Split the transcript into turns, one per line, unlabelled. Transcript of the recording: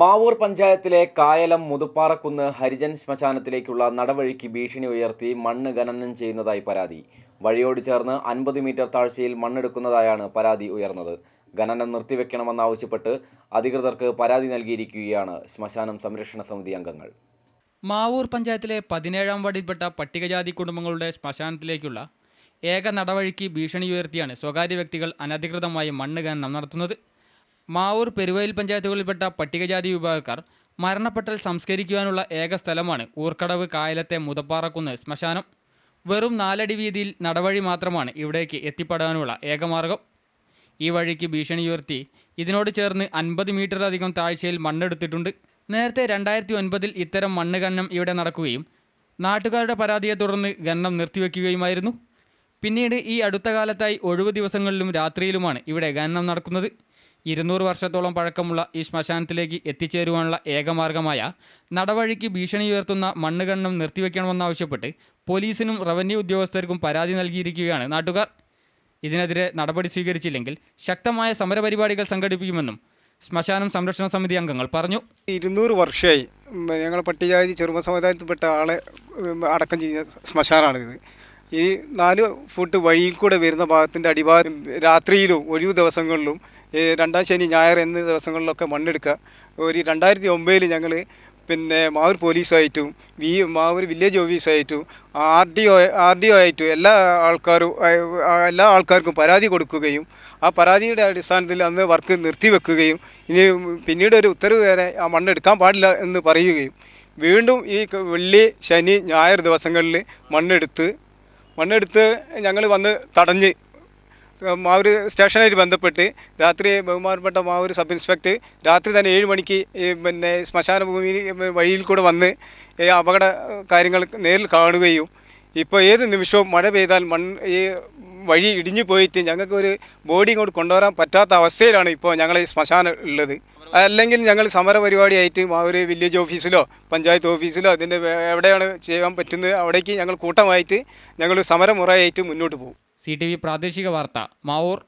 മാവൂർ പഞ്ചായത്തിലെ കായലം മുതുപ്പാറക്കുന്ന് ഹരിജൻ ശ്മശാനത്തിലേക്കുള്ള നടവഴിക്ക് ഭീഷണി ഉയർത്തി മണ്ണ് ഖനനം ചെയ്യുന്നതായി പരാതി. വഴിയോട് ചേർന്ന് അൻപത് മീറ്റർ താഴ്ചയിൽ മണ്ണെടുക്കുന്നതായാണ് പരാതി ഉയർന്നത്. ഖനനം നിർത്തിവെക്കണമെന്നാവശ്യപ്പെട്ട് അധികൃതർക്ക് പരാതി നൽകിയിരിക്കുകയാണ് ശ്മശാനം സംരക്ഷണ സമിതി അംഗങ്ങൾ.
മാവൂർ പഞ്ചായത്തിലെ പതിനേഴാം വാർഡിൽപ്പെട്ട പട്ടികജാതി കുടുംബങ്ങളുടെ ശ്മശാനത്തിലേക്കുള്ള ഏക നടവഴിക്ക് ഭീഷണി ഉയർത്തിയാണ് സ്വകാര്യ വ്യക്തികൾ അനധികൃതമായി മണ്ണ് ഖനനം നടത്തുന്നത്. മാവൂർ പെരുവയൽ പഞ്ചായത്തുകളിൽപ്പെട്ട പട്ടികജാതി വിഭാഗക്കാർ മരണപ്പെട്ടൽ സംസ്കരിക്കുവാനുള്ള ഏക സ്ഥലമാണ് ഊർക്കടവ് കായലത്തെ മുതപ്പാറക്കുന്ന് ശ്മശാനം. വെറും നാലടി വീതിയിൽ നടവഴി മാത്രമാണ് ഇവിടേക്ക് എത്തിപ്പെടാനുള്ള ഏകമാർഗം. ഈ വഴിക്ക് ഭീഷണി ഉയർത്തി ഇതിനോട് ചേർന്ന് അൻപത് മീറ്ററിലധികം താഴ്ചയിൽ മണ്ണെടുത്തിട്ടുണ്ട്. നേരത്തെ രണ്ടായിരത്തി ഒൻപതിൽ ഇത്തരം മണ്ണ് ഖനനം ഇവിടെ നടക്കുകയും നാട്ടുകാരുടെ പരാതിയെ തുടർന്ന് ഖനനം നിർത്തിവെക്കുകയുമായിരുന്നു. പിന്നീട് ഈ അടുത്ത കാലത്തായി ഒഴിവ് ദിവസങ്ങളിലും രാത്രിയിലുമാണ് ഇവിടെ ഖനനം നടക്കുന്നത്. ഇരുന്നൂറ് വർഷത്തോളം പഴക്കമുള്ള ഈ ശ്മശാനത്തിലേക്ക് എത്തിച്ചേരുവാനുള്ള ഏകമാർഗമായ നടവഴിക്ക് ഭീഷണി ഉയർത്തുന്ന മണ്ണുകണ്ണം നിർത്തിവെക്കണമെന്നാവശ്യപ്പെട്ട് പോലീസിനും റവന്യൂ ഉദ്യോഗസ്ഥർക്കും പരാതി നൽകിയിരിക്കുകയാണ് നാട്ടുകാർ. ഇതിനെതിരെ നടപടി സ്വീകരിച്ചില്ലെങ്കിൽ ശക്തമായ സമരപരിപാടികൾ സംഘടിപ്പിക്കുമെന്നും ശ്മശാനം സംരക്ഷണ സമിതി അംഗങ്ങൾ പറഞ്ഞു.
ഇരുന്നൂറ് വർഷമായി ഞങ്ങൾ പട്ടികജാതി ചെറുപ്പ സമുദായത്തിൽപ്പെട്ട ആളെ അടക്കം ചെയ്യുന്ന ശ്മശാനമാണിത് ഈ നാല് ഫുട്ട് വഴിയിൽ കൂടെ വരുന്ന ഭാഗത്തിന്റെ അടിഭാഗം രാത്രിയിലും ഒഴിവു ദിവസങ്ങളിലും ഈ രണ്ടാം ശനി ഞായർ എന്നീ ദിവസങ്ങളിലൊക്കെ മണ്ണെടുക്കുക. ഒരു രണ്ടായിരത്തി ഒമ്പതിൽ ഞങ്ങൾ പിന്നെ മാവൂർ പോലീസായിട്ടും V Mavoor village ഓഫീസായിട്ടും R D O R D O ആയിട്ടും എല്ലാ ആൾക്കാരും എല്ലാ ആൾക്കാർക്കും പരാതി കൊടുക്കുകയും ആ പരാതിയുടെ അടിസ്ഥാനത്തിൽ അന്ന് വർക്ക് നിർത്തിവെക്കുകയും ഇനി പിന്നീട് ഒരു ഉത്തരവ് വരെ ആ മണ്ണെടുക്കാൻ പാടില്ല എന്ന് പറയുകയും വീണ്ടും ഈ വെള്ളി ശനി ഞായർ ദിവസങ്ങളിൽ മണ്ണെടുത്ത് മണ്ണെടുത്ത് ഞങ്ങൾ വന്ന് തടഞ്ഞ് മാവൂർ സ്റ്റേഷനായിട്ട് ബന്ധപ്പെട്ട് രാത്രി ബഹുമാനപ്പെട്ട മാവൂർ സബ് ഇൻസ്പെക്ടർ രാത്രി തന്നെ ഏഴ് മണിക്ക് പിന്നെ ശ്മശാന ഭൂമി വഴിയിൽ കൂടെ വന്ന് അപകട കാര്യങ്ങൾ നേരിൽ കാണുകയും ഇപ്പോൾ ഏത് നിമിഷവും മഴ പെയ്താൽ മൺ ഈ വഴി ഇടിഞ്ഞു പോയിട്ട് ഞങ്ങൾക്ക് ഒരു ബോഡി ഇങ്ങോട്ട് കൊണ്ടുവരാൻ പറ്റാത്ത അവസ്ഥയിലാണ് ഇപ്പോൾ ഞങ്ങൾ ശ്മശാനം ഉള്ളത്. അല്ലെങ്കിൽ ഞങ്ങൾ സമര പരിപാടിയായിട്ട് മാവൂർ വില്ലേജ് ഓഫീസിലോ പഞ്ചായത്ത് ഓഫീസിലോ അതിന്റെ എവിടെയാണ് ചെയ്യാൻ പറ്റുന്നത് അവിടേക്ക് ഞങ്ങൾ കൂട്ടമായിട്ട് ഞങ്ങൾ സമരമുറയായിട്ട് മുന്നോട്ട് പോകും.
സി ടി വി പ്രാദേശിക വാർത്ത മാവൂർ